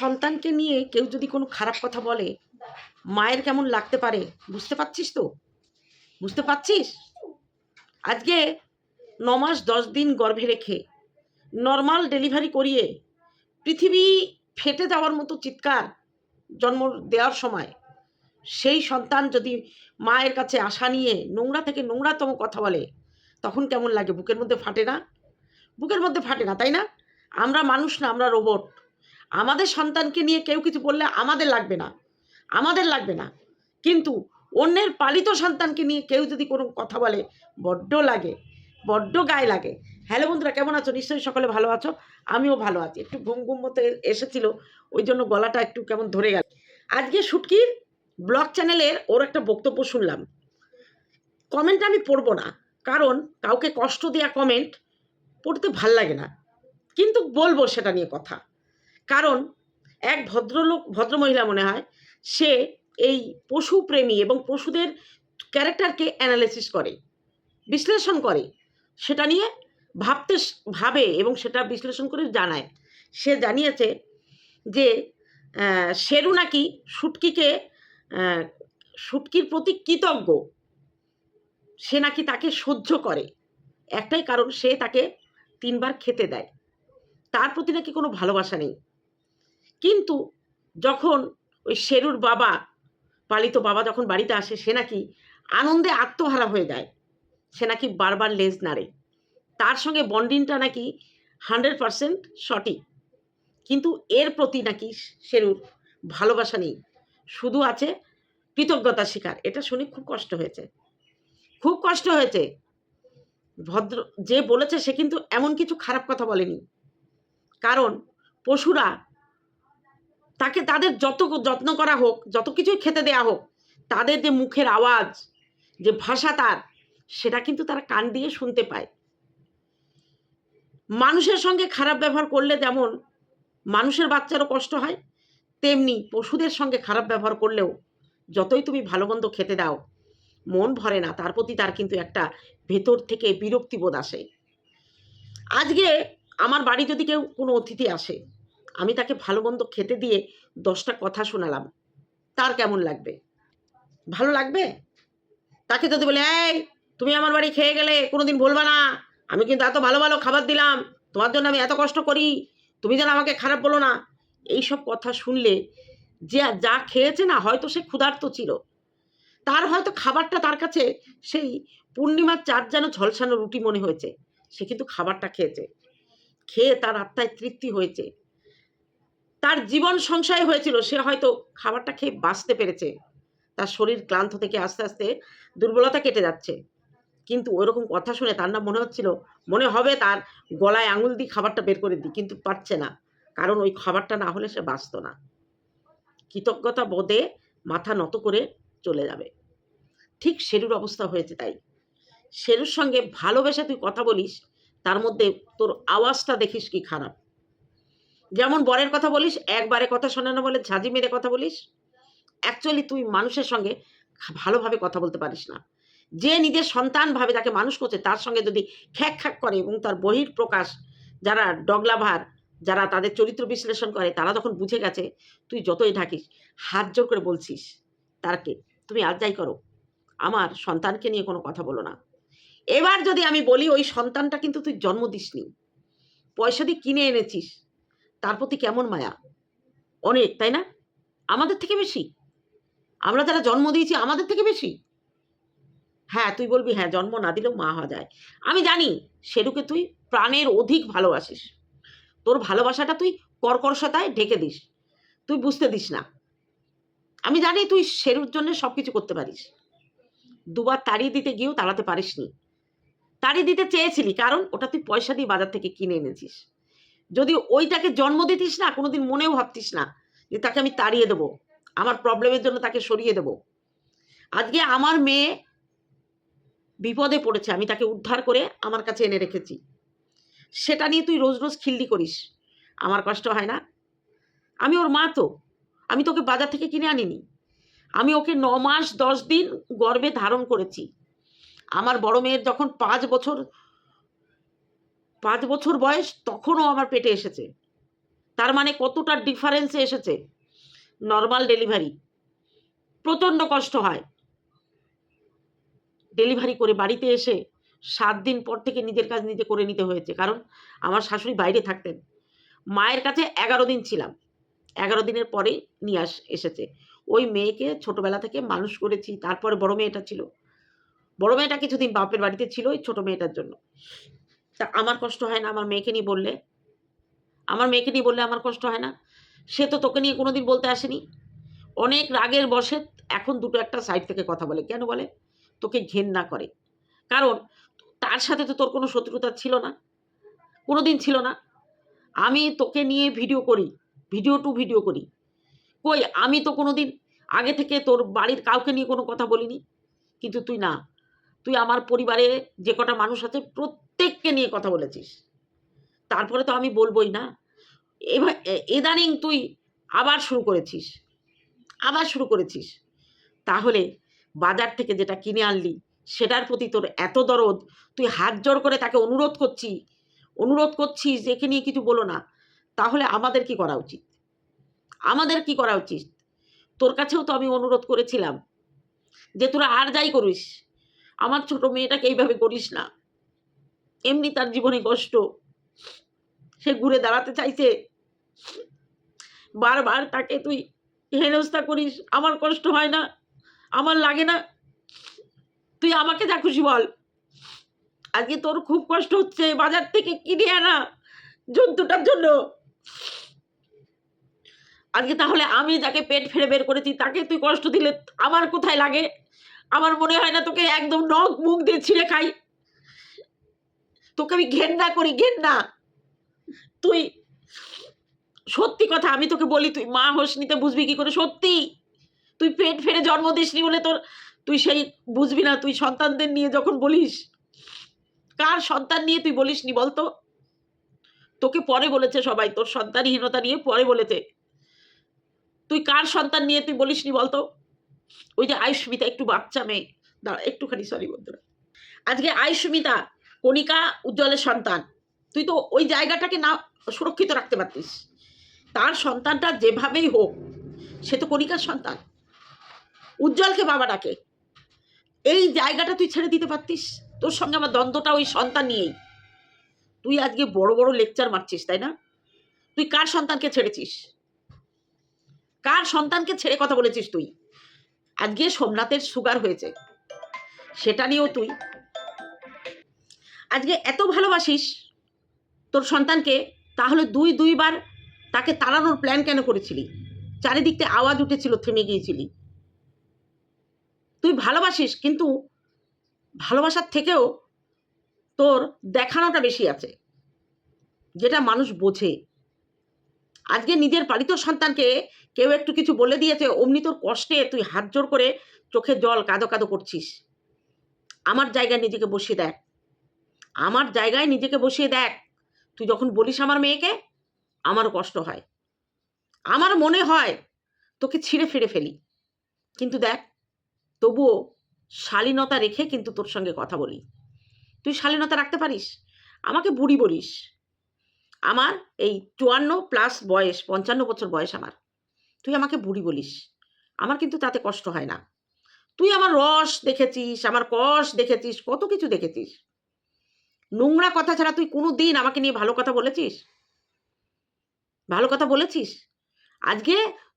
সন্তানকে নিয়ে কেউ যদি কোনো খারাপ কথা বলে, মায়ের কেমন লাগতে পারে? বুঝতে পারছিস তো? বুঝতে পারছিস? আজকে ন মাস দশ দিন গর্ভে রেখে নর্মাল ডেলিভারি করিয়ে, পৃথিবী ফেটে যাওয়ার মতো চিৎকার জন্ম দেওয়ার সময়, সেই সন্তান যদি মায়ের কাছে আশা নিয়ে নোংরা থেকে নোংরাতম কথা বলে, তখন কেমন লাগে? বুকের মধ্যে ফাটে না? বুকের মধ্যে ফাটে না, তাই না? আমরা মানুষ না, আমরা রোবট আমাদের সন্তানকে নিয়ে কেউ কিছু বললে আমাদের লাগবে না। আমাদের লাগবে না। কিন্তু অন্যের পালিত সন্তানকে নিয়ে কেউ যদি কোনো কথা বলে, বড্ড লাগে, বড্ড গায়ে লাগে। হ্যালো বন্ধুরা, কেমন আছো? নিশ্চয়ই সকলে ভালো আছো। আমিও ভালো আছি। একটু ঘুম ঘুম মতো এসেছিল, ওই জন্য গলাটা একটু কেমন ধরে গেল। আজকে শুটকির ব্লগ চ্যানেলের ওর একটা বক্তব্য শুনলাম। কমেন্ট আমি পড়ব না, কারণ কাউকে কষ্ট দেওয়া কমেন্ট পড়তে ভালো লাগে না। কিন্তু বলব সেটা নিয়ে কথা। কারণ এক ভদ্রলোক ভদ্রমহিলা মনে হয় সে এই পশুপ্রেমী এবং পশুদের ক্যারেক্টারকে অ্যানালিসিস করে বিশ্লেষণ করে। সেটা নিয়ে ভাবতে ভাবে এবং সেটা বিশ্লেষণ করে জানায়। সে জানিয়েছে যে শেরু নাকি শুটকিকে আহ, শুটকির প্রতি কৃতজ্ঞ। সে নাকি তাকে সহ্য করে। একটাই কারণ সে তাকে তিনবার খেতে দেয়। তার প্রতি নাকি কোনো ভালোবাসা নেই। কিন্তু যখন ওই শেরুর বাবা, পালিত বাবা যখন বাড়িতে আসে, সে নাকি আনন্দে আত্মহারা হয়ে যায়। সে নাকি বারবার লেজ নাড়ে। তার সঙ্গে বন্ডিংটা নাকি হান্ড্রেড পারসেন্ট সঠিক। কিন্তু এর প্রতি নাকি শেরুর ভালোবাসা নেই। শুধু আছে কৃতজ্ঞতা শিকার। এটা শুনে খুব কষ্ট হয়েছে। খুব কষ্ট হয়েছে। ভদ্র, যে বলেছে সে কিন্তু এমন কিছু খারাপ কথা বলেনি। কারণ পশুরা তাকে তাদের যত যত্ন করা হোক, যত কিছুই খেতে দেয়া হোক, তাদের যে মুখের আওয়াজ, যে ভাষা তার, সেটা কিন্তু তারা কান দিয়ে শুনতে পায়। মানুষের সঙ্গে খারাপ ব্যবহার করলে যেমন মানুষের বাচ্চারও কষ্ট হয়, তেমনি পশুদের সঙ্গে খারাপ ব্যবহার করলেও যতই তুমি ভালো মন্দ খেতে দাও, মন ভরে না, তার প্রতি তার কিন্তু একটা ভেতর থেকে বিরক্তিবোধ আসে। আজকে আমার বাড়ি যদি কেউ কোনো অতিথি আসে আমি তাকে ভালো মন্দ খেতে দিয়ে দশটা কথা শোনালাম। তার কেমন লাগবে? ভালো লাগবে? তাকে যদি বলে, এই, তুমি আমার বাড়ি খেয়ে গেলে, কোনোদিন বলবা না। আমি কিন্তু এত ভালো ভালো খাবার দিলাম। তোমার জন্য আমি এত কষ্ট করি। তুমি যেন আমাকে খারাপ বলো না। এইসব কথা শুনলে যে যা খেয়েছে না, হয়তো সে ক্ষুধার্ত ছিল। তার হয়তো খাবারটা তার কাছে সেই পূর্ণিমার চার যেন ঝলসানো রুটি মনে হয়েছে। সে কিন্তু খাবারটা খেয়েছে। খেয়ে তার আত্মায় তৃপ্তি হয়েছে। তার জীবন সংশয় হয়েছিল। সে হয়তো খাবারটা খেয়ে বাঁচতে পেরেছে। তার শরীর ক্লান্ত থেকে আস্তে আস্তে দুর্বলতা কেটে যাচ্ছে। কিন্তু ওইরকম কথা শুনে তার না মনে হচ্ছিল, মনে হবে তার গলায় আঙুল দিয়ে খাবারটা বের করে দিই, কিন্তু পারছে না। কারণ ওই খাবারটা না হলে সে বাঁচত না। কৃতজ্ঞতা বোধে মাথা নত করে চলে যাবে। ঠিক শেরুর অবস্থা হয়েছে তাই। শেরুর সঙ্গে ভালোবেসে তুই কথা বলিস, তার মধ্যে তোর আওয়াজটা দেখিস কি খারাপ। যেমন বরের কথা বলিস, একবারে কথা শোনে না বলে ঝাঁঝি মেরে কথা বলিস। অ্যাকচুয়ালি তুই মানুষের সঙ্গে ভালোভাবে কথা বলতে পারিস না। যে নিজের সন্তান ভাবে তাকে মানুষ করছে, তার সঙ্গে যদি খ্যাক খ্যাক করে এবং তার বহির প্রকাশ, যারা ডগলাভার যারা তাদের চরিত্র বিশ্লেষণ করে, তারা যখন বুঝে গেছে, তুই যতই ঢাকিস, হাত জোর করে বলছিস, তারকে, তুমি আজ যাই করো। আমার সন্তানকে নিয়ে কোনো কথা বলো না। এবার যদি আমি বলি, ওই সন্তানটা কিন্তু তুই জন্ম দিসনি। পয়সা দিয়ে কিনে এনেছিস তার প্রতি কেমন মায়া? অনেক, তাই না? আমাদের থেকে বেশি? আমরা যারা জন্ম দিয়েছি, আমাদের থেকে বেশি? হ্যাঁ তুই বলবি হ্যাঁ জন্ম না দিলেও মা হওয়া যায়। আমি জানি সেটুকে তুই প্রাণের অধিক ভালোবাসিস। তোর ভালোবাসাটা তুই কর্কর্ষতায় ঢেকে দিস। তুই বুঝতে দিস না। আমি জানি তুই শেরুর জন্য সব কিছু করতে পারিস। দুবার তাড়িয়ে দিতে গিয়েও তাড়াতে পারিসনি। তাড়িয়ে দিতে চেয়েছিলি, কারণ ওটা তুই পয়সা দিয়ে বাজার থেকে কিনে এনেছিস। যদি ওইটাকে জন্ম দিতিস না, কোনোদিন মনেও ভাবতিস না যে তাকে আমি তাড়িয়ে দেবো। আমার প্রবলেমের জন্য তাকে সরিয়ে দেবো। আজকে আমার মেয়ে বিপদে পড়েছে, আমি তাকে উদ্ধার করে আমার কাছে এনে রেখেছি। সেটা নিয়ে তুই রোজ রোজ খিল্লি করিস। আমার কষ্ট হয় না। আমি ওর মা তো। আমি তোকে বাজার থেকে কিনে আনিনি। আমি ওকে ন মাস দশ দিন গর্ভে ধারণ করেছি। আমার বড় মেয়ের যখন পাঁচ বছর পাঁচ বছর বয়স তখনও আমার পেটে এসেছে। তার মানে কতটা ডিফারেন্সে এসেছে? নর্মাল ডেলিভারি প্রচণ্ড কষ্ট হয়। ডেলিভারি করে বাড়িতে এসে সাত দিন পর থেকে নিজের কাজ নিজে করে নিতে হয়েছে। কারণ আমার শাশুড়ি বাইরে থাকতেন। মায়ের কাছে এগারো দিন ছিলাম। এগারো দিনের পরেই নিয়ে আস এসেছে। ওই মেয়েকে ছোটবেলা থেকে মানুষ করেছি। তারপরে বড় মেয়েটা ছিল। বড় মেয়েটা কিছুদিন বাপের বাড়িতে ছিল ওই ছোট মেয়েটার জন্য। তা আমার কষ্ট হয় না, আমার মেয়েকে নিয়ে বললে। আমার মেয়েকে নিয়ে বললে আমার কষ্ট হয় না। সে তো তোকে নিয়ে কোনোদিন বলতে আসেনি। অনেক রাগের বসে এখন দুটো একটা সাইড থেকে কথা বলে। কেন বলে? তোকে ঘেন্না করে। কারণ তার সাথে তো তোর কোনো শত্রুতা ছিল না। কোনো দিন ছিল না। আমি তোকে নিয়ে ভিডিও করি ভিডিও টু ভিডিও করি। কই? আমি তো কোনো দিন আগে থেকে তোর বাড়ির কাউকে নিয়ে কোনো কথা বলিনি। কিন্তু তুই না। তুই আমার পরিবারে যে কটা মানুষ আছে প্রত্যেককে নিয়ে কথা বলেছিস। তারপরে তো আমি বলবোই না। এবার ইদানিং তুই আবার শুরু করেছিস। আবার শুরু করেছিস। তাহলে বাজার থেকে যেটা কিনে আনলি, সেটার প্রতি তোর এত দরদ, তুই হাত জোড় করে তাকে অনুরোধ করছি, অনুরোধ করছিস যে একে নিয়ে কিছু বলো না। তাহলে আমাদের কি করা উচিত? আমাদের কি করা উচিত? তোর কাছেও তো আমি অনুরোধ করেছিলাম যে তোরা আর যাই করিস। আমার ছোট মেয়েটাকে এইভাবে করিস না। এমনি তার জীবনে কষ্ট। সে ঘুরে দাঁড়াতে চাইছে। বারবার তাকে তুই হেনস্থা করিস। আমার কষ্ট হয় না। আমার লাগে না। তুই আমাকে যা খুশি বল। আজকে তোর খুব কষ্ট হচ্ছে। বাজার থেকে কিনে আনা জন্তুটার জন্য। আজকে তাহলে আমি যাকে পেট ফেড়ে বের করেছি, তাকে তুই কষ্ট দিলে আমার কোথায় লাগে? আমার মনে হয় না তোকে একদম নখ মুখ দিয়ে ছিঁড়ে খাই। তোকে আমি ঘেন্না করি, ঘেন্না। তুই সত্যি কথা আমি তোকে বলি, তুই মা হোসনিতে বুঝবি কি করে? সত্যি। তুই পেট ফেড়ে জন্ম দিসনি বলে তোর, তুই সেই বুঝবি না, তুই সন্তানদের নিয়ে যখন বলিস, কার সন্তান নিয়ে তুই বলিসনি বলতো? তোকে পরে বলেছে সবাই, তোর সন্তানহীনতা নিয়ে পরে বলেছে। তুই কার সন্তান নিয়ে তুই বলিসনি বলতো? ওই যে আয়ুষ্মিতা একটু বাচ্চা মেয়ে। দাঁড়া, একটুখানি সরি বন্ধুরা। আজকে আয়ুষ্মিতা কণিকা উজ্জ্বলের সন্তান। তুই তো ওই জায়গাটাকে না সুরক্ষিত রাখতে পারতিস। তার সন্তানটা যেভাবেই হোক, সে তো কণিকার সন্তান। উজ্জ্বলকে বাবা ডাকে। এই জায়গাটা তুই ছেড়ে দিতে পারতিস? তোর সঙ্গে আমার দ্বন্দ্বটা ওই সন্তান নিয়েই। তুই আজকে বড় বড় লেকচার মারছিস, তাই না? তুই কার সন্তানকে ছেড়েছিস? কার সন্তানকে ছেড়ে কথা বলেছিস তুই? আজকে সোমনাথের সুগার হয়েছে। সেটা নিয়েও তুই। আজকে এত ভালোবাসিস তোর সন্তানকে, তাহলে দুই দুইবার তাকে তাড়ানোর প্ল্যান কেন করেছিলি? চারিদিকতে আওয়াজ উঠেছিল, থেমে গিয়েছিলি। তুই ভালোবাসিস, কিন্তু ভালোবাসার থেকেও তোর দেখানোটা বেশি আছে। যেটা মানুষ বোঝে। আজকে নিজের পালিত সন্তানকে কেউ একটু কিছু বলে দিয়েছে, অমনি তোর কষ্টে তুই হাত জোর করে চোখে জল কাঁদো কাদো করছিস। আমার জায়গায় নিজেকে বসিয়ে দেখ। আমার জায়গায় নিজেকে বসিয়ে দেখ। তুই যখন বলিস আমার মেয়েকে, আমারও কষ্ট হয়। আমার মনে হয় তোকে ছিঁড়ে ফিরে ফেলি। কিন্তু দেখ, তবুও শালীনতা রেখে কিন্তু তোর সঙ্গে কথা বলি। তুই শালীনতা রাখতে পারিস? আমাকে বুড়ি বলিস। আমার এই চুয়ান্ন প্লাস বয়স, পঞ্চান্ন বছর বয়স আমার। তুই আমাকে বুড়ি বলিস, আমার কিন্তু তাতে কষ্ট হয় না। তুই আমার রস দেখেছিস, আমার কষ দেখেছিস, কত কিছু দেখেছিস। নোংরা কথা ছাড়া তুই কোনো দিন আমাকে নিয়ে ভালো কথা বলেছিস? ভালো কথা বলেছিস? আজকে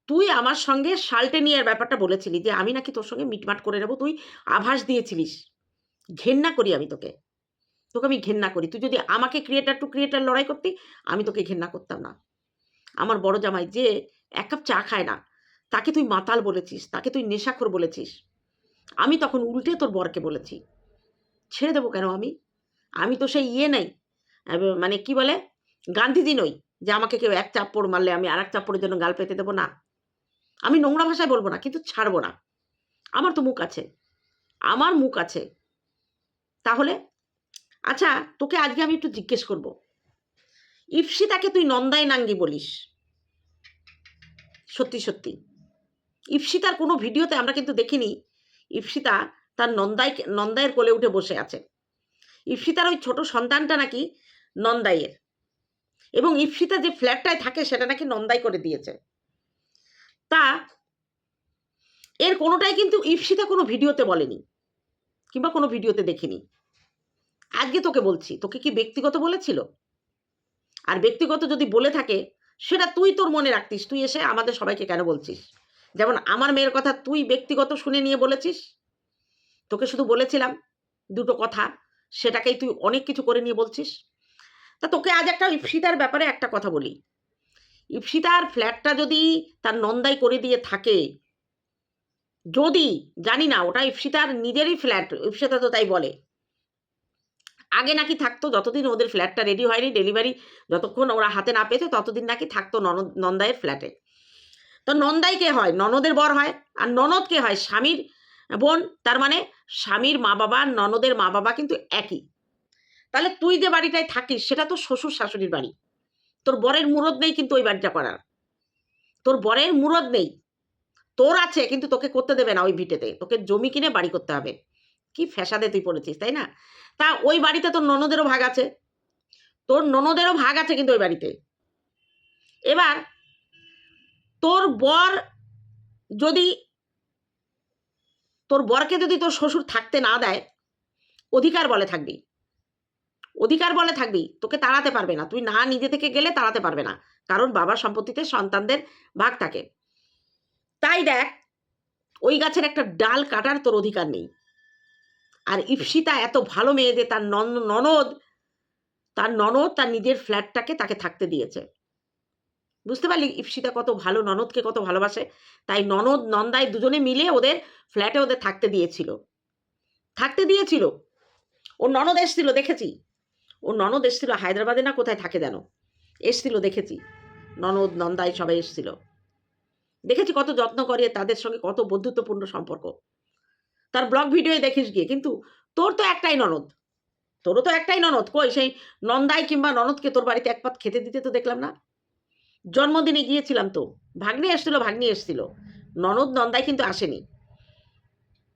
তুই আমার সঙ্গে সাল্টে নিয়ে ব্যাপারটা বলেছিলি যে আমি নাকি তোর সঙ্গে মিটমাট করে নেব, তুই আভাস দিয়েছিলিস। ঘেন্না করি আমি তোকে। তোকে আমি ঘেন্না করি। তুই যদি আমাকে ক্রিয়েটার টু ক্রিয়েটার লড়াই করতি, আমি তোকে ঘেন্না করতাম না। আমার বড় জামাই যে এক কাপ চা খায় না, তাকে তুই মাতাল বলেছিস, তাকে তুই নেশাখোর বলেছিস। আমি তখন উল্টে তোর বরকে বলেছি, ছেড়ে দেবো কেন আমি? আমি তো সেই ইয়ে নেই। মানে কি বলে? গান্ধীজি নই যে আমাকে কেউ এক চাপ্পড় মারলে আমি আর এক চাপ্পড়ের জন্য গাল পেতে দেবো, না। আমি নোংরা ভাষায় বলব না, কিন্তু ছাড়বো না। আমার তো মুখ আছে। আমার মুখ আছে। তাহলে আচ্ছা তোকে আজকে আমি একটু জিজ্ঞেস করব। ইপসিতাকে তুই নন্দাই নাঙ্গি বলিস। সত্যি সত্যি। ইপসিতার কোনো ভিডিওতে আমরা কিন্তু দেখিনি ইপসিতা তার নন্দাই নন্দায়ের কোলে উঠে বসে আছে। ইপসিতার ওই ছোট সন্তানটা নাকি নন্দাইয়ের। এবং ইপসিতা যে ফ্ল্যাটটায় থাকে সেটা নাকি নন্দাই করে দিয়েছে। তা এর কোনোটাই কিন্তু ইপসিতা কোনো ভিডিওতে বলেনি, কিংবা কোনো ভিডিওতে দেখিনি। আজকে তোকে বলছি, তোকে কি ব্যক্তিগত বলেছিল? আর ব্যক্তিগত যদি বলে থাকে, সেটা তুই তোর মনে রাখতিস, তুই এসে আমাদের সবাইকে কেন বলছিস? যেমন আমার মেয়ের কথা তুই ব্যক্তিগত শুনে নিয়ে বলেছিস? তোকে শুধু বলেছিলাম দুটো কথা, সেটাকেই তুই অনেক কিছু করে নিয়ে বলছিস। তা তোকে আজ একটা ইপসিতার ব্যাপারে একটা কথা বলি। ইপসিতার ফ্ল্যাটটা যদি তার নন্দাই করে দিয়ে থাকে, যদি, জানি না, ওটা ইপসিতার নিজেরই ফ্ল্যাট ইপসিতা তো তাই বলে। আগে নাকি থাকতো, যতদিন ওদের ফ্ল্যাটটা রেডি হয়নি ডেলিভারি যতক্ষণ ওরা হাতে না পেয়েছে, ততদিন নাকি থাকতো ননদ, নন্দাইয়ের ফ্ল্যাটে তো নন্দাই কে হয়? ননদের বর হয়, আর ননদ কে হয়? স্বামীর বোন, তার মানে স্বামীর মা বাবা ননদের মা বাবা কিন্তু একই। তাহলে তুই যে বাড়িটায় থাকিস, সেটা তো শ্বশুর শাশুড়ির বাড়ি। তোর বরের মুরদ নেই কিন্তু ওই বাড়িটা করার। তোর বরের মুরদ নেই। তোর আছে, কিন্তু তোকে করতে দেবে না ওই ভিটেতে। তোকে জমি কিনে বাড়ি করতে হবে। কি ফ্যাসাদে তুই পড়েছিস, তাই না? তা ওই বাড়িতে তোর ননদেরও ভাগ আছে। তোর ননদেরও ভাগ আছে কিন্তু ওই বাড়িতে। এবার তোর বর যদি তোর বরকে যদি তোর শ্বশুর থাকতে না দেয়, অধিকার বলে থাকবি। অধিকার বলে থাকবি, তোকে তাড়াতে পারবে না। তুই না নিজে থেকে গেলে তাড়াতে পারবে না, কারণ বাবার সম্পত্তিতে সন্তানদের ভাগ থাকে। তাই দেখ, ওই গাছের একটা ডাল কাটার তোর অধিকার নেই। আর ইপসিতা এত ভালো মেয়ে যে তার নন- ননদ, তার ননদ তার নিজের ফ্ল্যাটটাকে তাকে থাকতে দিয়েছে। বুঝতে পারলি? ইপসিতা কত ভালো, ননদকে কত ভালোবাসে। তাই ননদ নন্দায় দুজনে মিলে ওদের ফ্ল্যাটে ওদের থাকতে দিয়েছিল। থাকতে দিয়েছিল। ওর ননদ এসছিল, দেখেছি। ওর ননদ এসছিল হায়দ্রাবাদে না কোথায় থাকে যেন? এসছিল, দেখেছি। ননদ নন্দায় সবাই এসছিল। দেখেছি কত যত্ন করে তাদের সঙ্গে কত বন্ধুত্বপূর্ণ সম্পর্ক। তার ব্লগ ভিডিও দেখিস গিয়ে। কিন্তু তোর তো একটাই ননদ। তোরও তো একটাই ননদ। কই, সেই নন্দাই কিংবা ননদকে তোর বাড়িতে এক পাত খেতে দিতে তো দেখলাম না? জন্মদিনে গিয়েছিলাম তো। ভাগ্নি এসছিল ভাগ্নি এসছিল। ননদ নন্দাই কিন্তু আসেনি।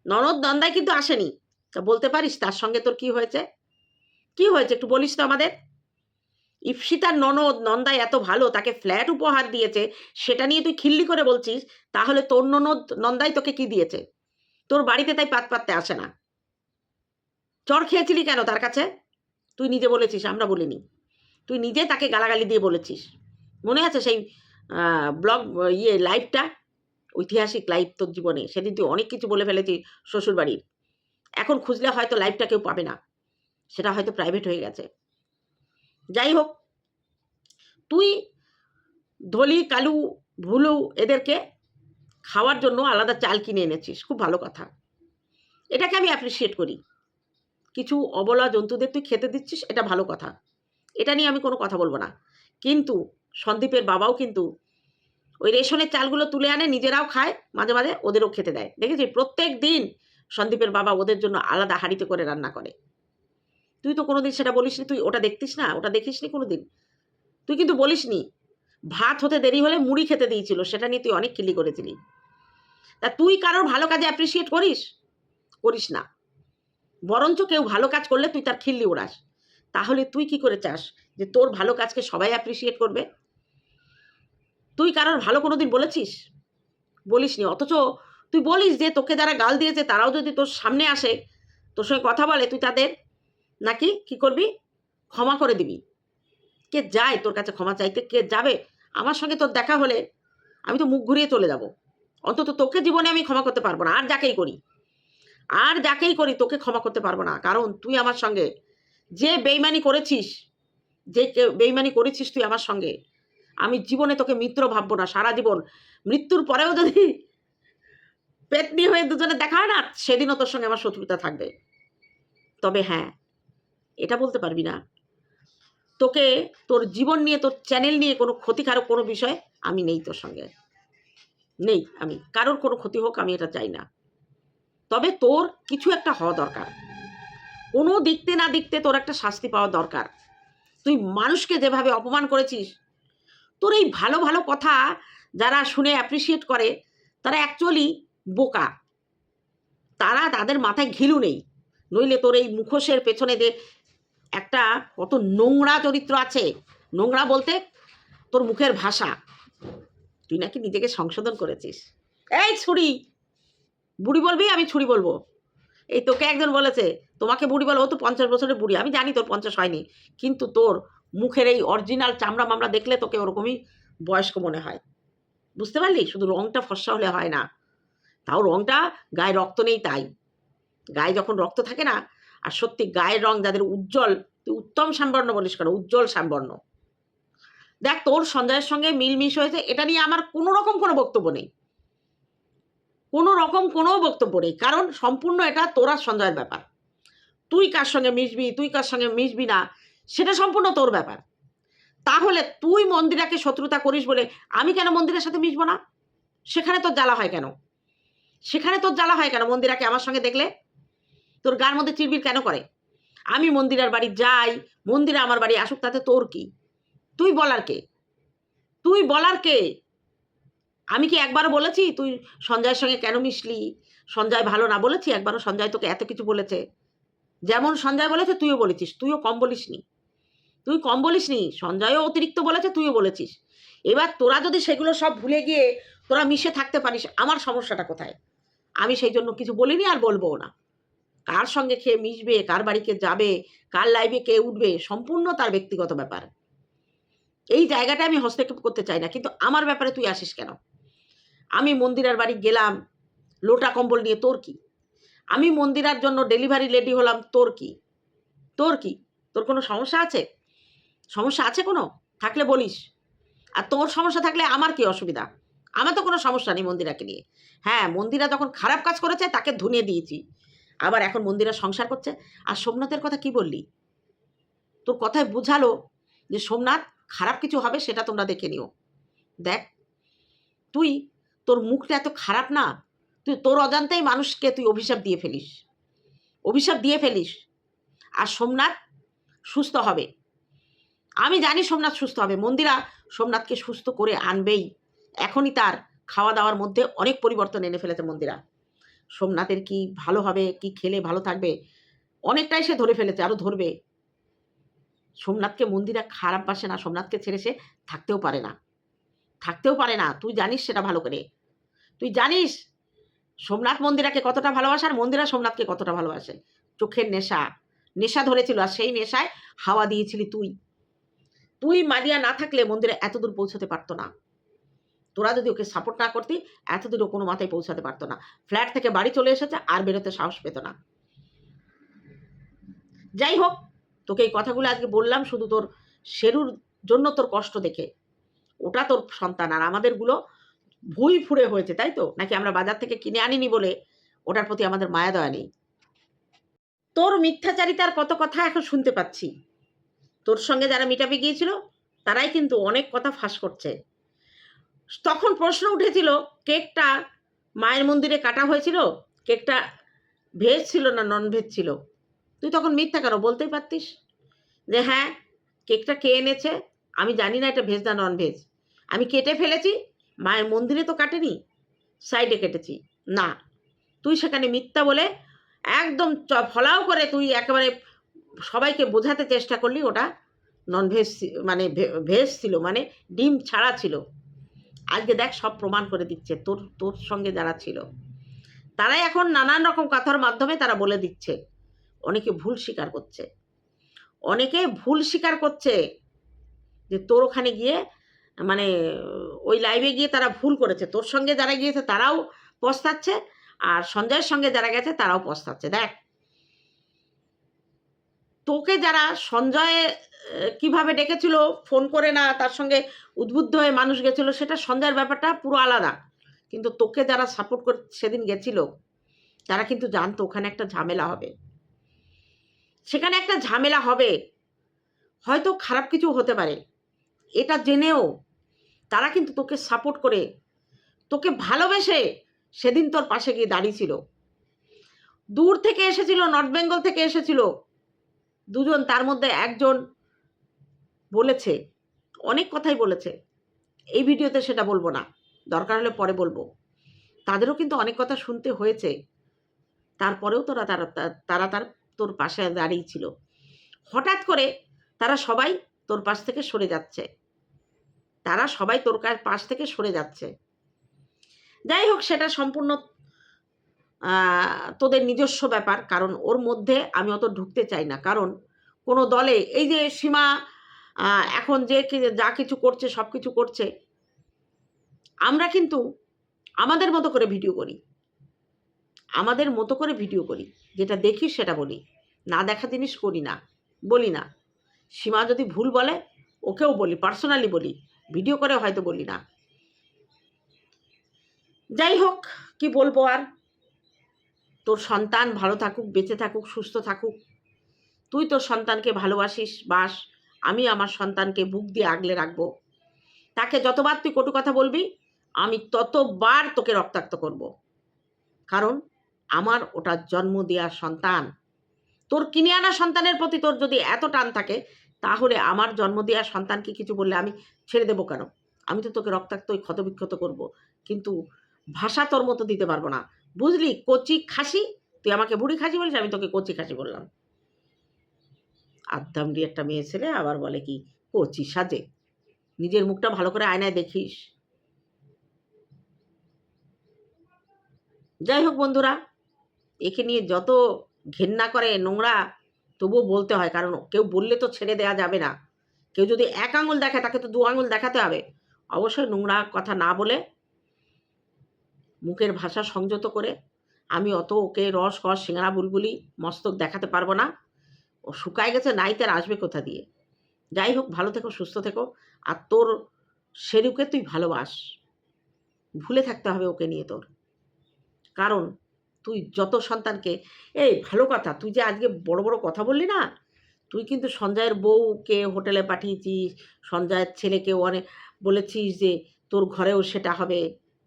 ননদ নন্দাই কিন্তু আসেনি। তা বলতে পারিস তার সঙ্গে তোর কি হয়েছে? কি হয়েছে একটু বলিস তো আমাদের। ইপসিতার ননদ নন্দাই এত ভালো, তাকে ফ্ল্যাট উপহার দিয়েছে, সেটা নিয়ে তুই খিল্লি করে বলছিস, তাহলে তোর ননদ নন্দাই তোকে কি দিয়েছে? তোর বাড়িতে তাই পাত পাততে আসে না। চর খেয়েছিলি কেন তার কাছে? তুই নিজে বলেছিস, আমরা বলিনি। তুই নিজে তাকে গালাগালি দিয়ে বলেছিস। মনে আছে সেই ব্লগ ইয়ে লাইফটা? ঐতিহাসিক লাইফ তোর জীবনে। সেদিন তুই অনেক কিছু বলে ফেলেছিস শ্বশুর বাড়ির এখন খুঁজলে হয়তো লাইফটা কেউ পাবে না। সেটা হয়তো প্রাইভেট হয়ে গেছে। যাই হোক, তুই ধলি, কালু, ভুলু, এদেরকে খাওয়ার জন্য আলাদা চাল কিনে এনেছিস, খুব ভালো কথা। এটাকে আমি অ্যাপ্রিসিয়েট করি। কিছু অবলা জন্তুদের তুই খেতে দিচ্ছিস, এটা ভালো কথা। এটা নিয়ে আমি কোনো কথা বলব না। কিন্তু সন্দীপের বাবাও কিন্তু ওই রেশনের চালগুলো তুলে আনে, নিজেরাও খায়, মাঝে মাঝে ওদেরও খেতে দেয়। দেখেছি প্রত্যেক দিন সন্দীপের বাবা ওদের জন্য আলাদা হাঁড়িতে করে রান্না করে। তুই তো কোনোদিন সেটা বলিসনি, তুই ওটা দেখতিস না? ওটা দেখিস দেখিসনি কোনোদিন? তুই কিন্তু বলিসনি। ভাত হতে দেরি হলে মুড়ি খেতে দিয়েছিল, সেটা নিয়ে তুই অনেক কিলি করেছিলি। তা তুই কারোর ভালো কাজে অ্যাপ্রিসিয়েট করিস? করিস না। বরঞ্চ কেউ ভালো কাজ করলে তুই তার খিল্লি ওড়াস। তাহলে তুই কি করে চাস যে তোর ভালো কাজকে সবাই অ্যাপ্রিসিয়েট করবে? তুই কারোর ভালো কোনোদিন বলেছিস? বলিসনি। অথচ তুই বলিস যে তোকে যারা গাল দিয়েছে তারাও যদি তোর সামনে আসে, তোর সঙ্গে কথা বলে, তুই তাদের নাকি কি করবি? ক্ষমা করে দিবি। কে যায় তোর কাছে ক্ষমা চাইতে? কে যাবে? আমার সঙ্গে তোর দেখা হলে আমি তো মুখ ঘুরিয়ে চলে যাব। অন্তত তোকে জীবনে আমি ক্ষমা করতে পারব না, আর যাকেই করি। আর যাকেই করি, তোকে ক্ষমা করতে পারব না। কারণ তুই আমার সঙ্গে, যে বেইমানি করেছিস, যে বেইমানি করেছিস তুই আমার সঙ্গে, আমি জীবনে তোকে মিত্র ভাববো না। সারা জীবন মৃত্যুর পরেও যদি পেতনি হয়ে দুজনে দেখা হয় না, সেদিনও তোর সঙ্গে আমার শত্রুতা থাকবে। তবে হ্যাঁ এটা বলতে পারবি না। তোকে, তোর জীবন নিয়ে, তোর চ্যানেল নিয়ে কোনো ক্ষতিকারক কোনো বিষয় আমি নেই তোর সঙ্গে। নেই আমি। কারোর কোনো ক্ষতি হোক, আমি এটা চাই না। তবে তোর কিছু একটা হওয়া দরকার। কোনো দেখতে না দেখতে তোর একটা শাস্তি পাওয়া দরকার। তুই মানুষকে যেভাবে অপমান করেছিস, তোর এই ভালো ভালো কথা যারা শুনে অ্যাপ্রিসিয়েট করে, তারা অ্যাকচুয়ালি বোকা। তারা তাদের মাথায় ঘিলু নেই। নইলে তোর এই মুখোশের পেছনে যে একটা কত নোংরা চরিত্র আছে, নোংরা বলতে তোর মুখের ভাষা। তুই নাকি নিজেকে সংশোধন করেছিস? এই ছুরি! বুড়ি বলবি? আমি ছুরি বলব। এই তোকে একজন বলেছে, তোমাকে বুড়ি বলো ও তো পঞ্চাশ বছরের বুড়ি। আমি জানি তোর পঞ্চাশ হয়নি, কিন্তু তোর মুখের এই অরিজিনাল চামড়া মামড়া দেখলে তোকে ওরকমই বয়স্ক মনে হয়। বুঝতে পারলি? শুধু রংটা ফর্সা হলে হয় না। তাও রংটা গায়ে রক্ত নেই তাই। গায়ে যখন রক্ত থাকে না, আর সত্যি গায়ের রং যাদের উজ্জ্বল, তুই উত্তম শ্যামবর্ণ বলিস কেন? উজ্জ্বল শ্যামবর্ণ দেখ, তোর সঞ্জয়ের সঙ্গে মিলমিশ হয়েছে, এটা নিয়ে আমার কোনো রকম কোনো বক্তব্য নেই। কোনো রকম কোনো বক্তব্য নেই, কারণ সম্পূর্ণ এটা তোর আর সঞ্জয়ের ব্যাপার। তুই কার সঙ্গে মিশবি, তুই কার সঙ্গে মিশবি না, সেটা সম্পূর্ণ তোর ব্যাপার। তাহলে তুই মন্দিরাকে শত্রুতা করিস বলে আমি কেন মন্দিরের সাথে মিশবো না? সেখানে তোর জ্বালা হয় কেন? সেখানে তোর জ্বালা হয় কেন মন্দিরাকে আমার সঙ্গে দেখলে? তোর গার মধ্যে চিরবির কেন করে? আমি মন্দিরার বাড়ি যাই, মন্দিরে আমার বাড়ি আসুক, তাতে তোর কি? তুই বলার কে? তুই বলার কে? আমি কি একবারও বলেছি? তুই সঞ্জয়ের সঙ্গে কেন মিশলি? সঞ্জয় ভালো না বলেছি? একবারও সঞ্জয় তোকে এত কিছু বলেছে। যেমন সঞ্জয় বলেছে, তুইও বলেছিস। তুইও কম বলিসনি। তুই কম বলিসনি। সঞ্জয়ও অতিরিক্ত বলেছে, তুইও বলেছিস। এবার তোরা যদি সেগুলো সব ভুলে গিয়ে তোরা মিশে থাকতে পারিস, আমার সমস্যাটা কোথায়? আমি সেই জন্য কিছু বলিনি আর বলব না। কার সঙ্গে খেয়ে মিশবে? কার বাড়িতে যাবে? কার লাইভে কে উঠবে? সম্পূর্ণ তার ব্যক্তিগত ব্যাপার। এই জায়গাটা আমি হস্তক্ষেপ করতে চাই না, কিন্তু আমার ব্যাপারে তুই আসিস কেন? আমি মন্দিরার বাড়ি গেলাম, লোটা কম্বল নিয়ে, তোর কি? আমি মন্দিরার জন্য ডেলিভারি লেডি হলাম, তোর কি? তোর কি? তোর কোনো সমস্যা আছে? সমস্যা আছে কোনো? থাকলে বলিস। আর তোর সমস্যা থাকলে আমার কি অসুবিধা? আমার তো কোনো সমস্যা নেই মন্দিরাকে নিয়ে। হ্যাঁ মন্দিরা যখন খারাপ কাজ করেছে, তাকে ধুনিয়ে দিয়েছি। আবার এখন মন্দিরা সংসার করছে। আর সোমনাথের কথা কি বললি? তোর কথায় বুঝালো যে সোমনাথ খারাপ কিছু হবে সেটা তোমরা দেখে নিও। দেখ, তুই তোর মুখটা এত খারাপ না, তুই তোর অজান্তেই মানুষকে তুই অভিশাপ দিয়ে ফেলিস। অভিশাপ দিয়ে ফেলিস। আর সোমনাথ সুস্থ হবে। আমি জানি সোমনাথ সুস্থ হবে। মন্দিরা সোমনাথকে সুস্থ করে আনবেই। এখনই তার খাওয়া দাওয়ার মধ্যে অনেক পরিবর্তন এনে ফেলেছে মন্দিরা। সোমনাথের কি ভালো হবে, কি খেলে ভালো থাকবে, অনেকটাই সে ধরে ফেলেছে, আরও ধরবে। সোমনাথকে মন্দিরা খারাপ বাসে না, সোমনাথকে ছেড়ে সে থাকতেও পারে না। থাকতেও পারে না, তুই জানিস সেটা ভালো করে। তুই জানিস সোমনাথ মন্দিরাকে কতটা ভালোবাসে আর মন্দিরা সোমনাথকে কতটা ভালোবাসে? চোখের নেশা নেশা ধরেছিল আর সেই নেশায় হাওয়া দিয়েছিলি তুই। তুই মারিয়া না থাকলে মন্দিরে এত দূর পৌঁছতে পারতো না। তোরা যদি ওকে সাপোর্ট না করতি এত দূর কোনো মাথায় পৌঁছাতে পারতো না। ফ্ল্যাট থেকে বাড়ি চলে এসেছে, আর বেরোতে সাহস পেত না। যাই হোক তোকে এই কথাগুলো আজকে বললাম, শুধু তোর শেরুর জন্য তোর কষ্ট দেখে। ওটা তোর সন্তান, আর আমাদেরগুলো ভুই ফুড়ে হয়েছে, তাই তো? নাকি আমরা বাজার থেকে কিনে আনিনি বলে ওটার প্রতি আমাদের মায়া দয়া নেই? তোর মিথ্যাচারিতার কত কথা এখন শুনতে পাচ্ছি। তোর সঙ্গে যারা মিটাপে গিয়েছিল, তারাই কিন্তু অনেক কথা ফাঁস করছে। তখন প্রশ্ন উঠেছিল, কেকটা মায়ের মন্দিরে কাটা হয়েছিল? কেকটা ভেজ ছিল না নন ভেজ ছিল? তুই তখন মিথ্যা কেন বলতেই পারতিস? যে হ্যাঁ কেকটা কে এনেছে? আমি জানি না এটা ভেজ না নন ভেজ আমি কেটে ফেলেছি, মায়ের মন্দিরে তো কাটেনি সাইডে কেটেছি। না, তুই সেখানে মিথ্যা বলে একদম ফলাও করে তুই একেবারে সবাইকে বোঝাতে চেষ্টা করলি, ওটা নন ভেজ মানে ভেজ ছিল মানে ডিম ছাড়া ছিল। আজকে দেখ সব প্রমাণ করে দিচ্ছে, তোর তোর সঙ্গে যারা ছিল। তারাই এখন নানান রকম কথার মাধ্যমে তারা বলে দিচ্ছে। অনেকে ভুল স্বীকার করছে। অনেকে ভুল স্বীকার করছে যে তোর ওখানে গিয়ে মানে ওই লাইভে গিয়ে তারা ভুল করেছে। তোর সঙ্গে যারা গিয়েছে তারাও পস্তাচ্ছে আর সঞ্জয়ের সঙ্গে যারা গেছে তারাও পস্তাচ্ছে। দেখ, তোকে যারা সঞ্জয় কীভাবে ডেকেছিল ফোন করে না, তার সঙ্গে উদ্বুদ্ধ হয়ে মানুষ গেছিল, সেটা সঞ্জয়ের ব্যাপারটা পুরো আলাদা। কিন্তু তোকে যারা সাপোর্ট করে সেদিন গেছিল, তারা কিন্তু জানতো ওখানে একটা ঝামেলা হবে। সেখানে একটা ঝামেলা হবে। হয়তো খারাপ কিছু হতে পারে। এটা জেনেও তারা কিন্তু তোকে সাপোর্ট করে। তোকে ভালোবেসে সেদিন তোর পাশে গিয়ে দাঁড়িয়েছিল। দূর থেকে এসেছিল নর্থ বেঙ্গল থেকে এসেছিল। দুজন, তার মধ্যে একজন বলেছে, অনেক কথাই বলেছে। এই ভিডিওতে সেটা বলব না। দরকার হলে পরে বলব। তাদেরও কিন্তু অনেক কথা শুনতে হয়েছে। তারপরেও তোরা তারা তারা তার তোর পাশে দাঁড়িয়ে ছিল। হঠাৎ করে তারা সবাই তোর পাশ থেকে সরে যাচ্ছে। তারা সবাই তোর পাশ থেকে সরে যাচ্ছে। যাই হোক, সেটা সম্পূর্ণ তোদের নিজস্ব ব্যাপার, কারণ ওর মধ্যে আমি অত ঢুকতে চাই না। কারণ কোনো দলে এই যে সীমা এখন যে যা কিছু করছে সব কিছু করছে, আমরা কিন্তু আমাদের মতো করে ভিডিও করি। আমাদের মতো করে ভিডিও করি। যেটা দেখি সেটা বলি। না দেখা জিনিস করি না, বলি না। সীমা যদি ভুল বলে, ওকেও বলি পার্সোনালি বলি। ভিডিও করে হয়তো বলি না। যাই হোক, কি বলব আর? তোর সন্তান ভালো থাকুক, বেঁচে থাকুক, সুস্থ থাকুক। তুই তোর সন্তানকে ভালোবাসিস, বাস। আমি আমার সন্তানকে বুক দিয়ে আগলে রাখব। তাকে যতবার তুই কটু কথা বলবি, আমি ততবার তোকে রক্তাক্ত করব। কারণ আমার ওটা জন্ম দেওয়ার সন্তান। তোর কিনে আনা সন্তানের প্রতি তোর যদি এত টান থাকে, তাহলে আমার জন্ম দেওয়া সন্তানকে কিছু বললে আমি ছেড়ে দেবো কেন? আমি তো তোকে রক্তাক্তই ক্ষতবিক্ষত করব। কিন্তু ভাষা তোর মতো দিতে পারব না। বুঝলি? কচি খাসি? তুই আমাকে বুড়ি খাসি বলিস, আমি তোকে কচি খাসি বললাম। আদ্দামরি একটা মেয়ে ছেলে আবার বলে কি, কচি সাজে। নিজের মুখটা ভালো করে আয়নায় দেখিস। যাই হোক বন্ধুরা একে নিয়ে যত ঘেন্না করে নোংরা তবুও বলতে হয়, কারণ কেউ বললে তো ছেড়ে দেওয়া যাবে না। কেউ যদি এক আঙুল দেখে, তাকে তো দু আঙুল দেখাতে হবে। অবশ্যই নোংরা কথা না বলে মুখের ভাষা সংযত করে আমি অত ওকে রস কস সিঙ্গারা বুলবুলি মস্তক দেখাতে পারব না। ও শুকায় গেছে, নাইতে আর আসবে কোথা দিয়ে? যাই হোক, ভালো থেকো, সুস্থ থেকো। আর তোর সেরুকে তুই ভালোবাস। ভুলে থাকতে হবে ওকে নিয়ে তোর। কারণ তুই যত সন্তানকে, এই ভালো কথা, তুই যে আজকে বড় বড় কথা বললি না, তুই কিন্তু সঞ্জয়ের বউকে হোটেলে পাঠিয়েছিস, সঞ্জয়ের ছেলেকে অনেক বলেছিস যে তোর ঘরেও সেটা হবে।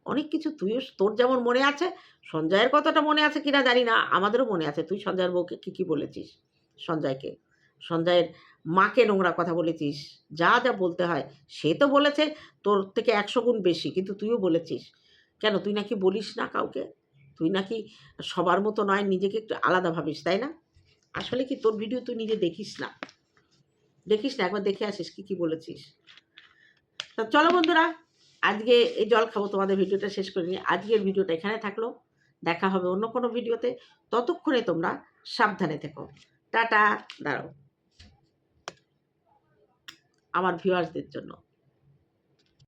অনেক কিছু তুইও তোর যেমন মনে আছে, সঞ্জয়ের কথাটা মনে আছে কিনা জানি না, আমাদেরও মনে আছে। তুই সঞ্জয়ের বউকে কী কী বলেছিস সঞ্জয়কে? সঞ্জয়ের মাকে নোংরা কথা বলেছিস, যা যা বলতে হয়, সে তো বলেছে তোর থেকে একশো গুণ বেশি, কিন্তু তুইও বলেছিস। কেন, তুই নাকি বলিস না কাউকে? তুই নাকি সবার মতো নয়, নিজেকে একটু আলাদা ভাবিস, তাই না? আসলে কি তোর ভিডিও তুই নিজে দেখিস না? দেখিস না? একবার দেখে আসিস, কি কি বলেছিস? তা চলো বন্ধুরা, আজকে এই জল খাব, তোমাদের ভিডিওটা শেষ করে নিয়ে আজকের ভিডিওটা এখানে থাকল। দেখা হবে অন্য কোনো ভিডিওতে ততক্ষণে তোমরা সাবধানে থেকো। টাটা, দাঁড়াও। আমার ভিউয়ার্সদের জন্য।